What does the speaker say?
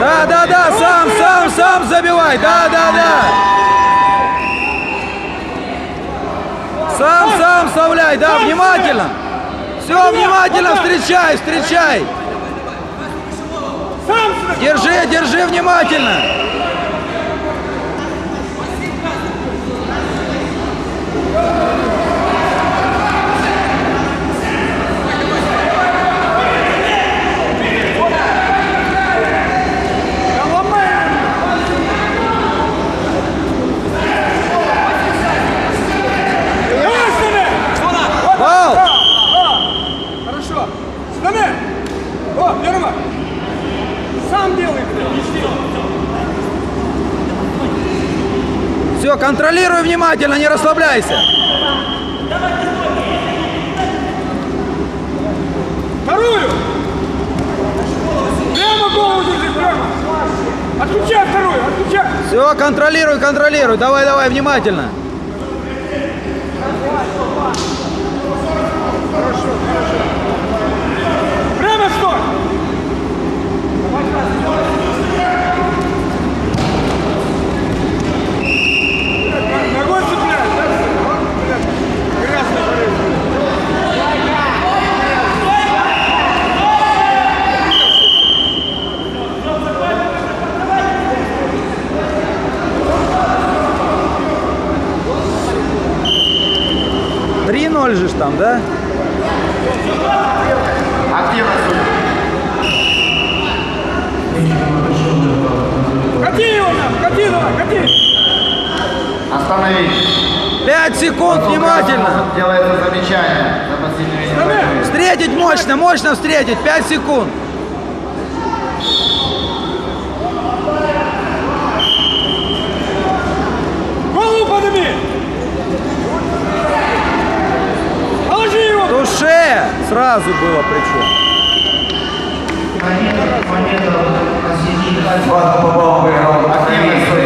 Да, да, да, сам, сам, сам забивай. Да, да, да. Сам, сам вставляй, да, внимательно. Все, внимательно встречай, встречай. Держи, держи внимательно. Стане! О, Верма! Сам делай, блядь. Все, контролируй внимательно, не расслабляйся. Вторую! Прямо голову держи, прямо! Отключай вторую, отключай! Все, контролируй, контролируй. Давай, давай, внимательно. Ноль же там, да? Кати его нам! Кати давай, кати! Остановись. Пять секунд, внимательно. Делается замечание! Встретить мощно, мощно встретить. Пять секунд. Голову подними! Положи его! Туше. Сразу было причем. Активность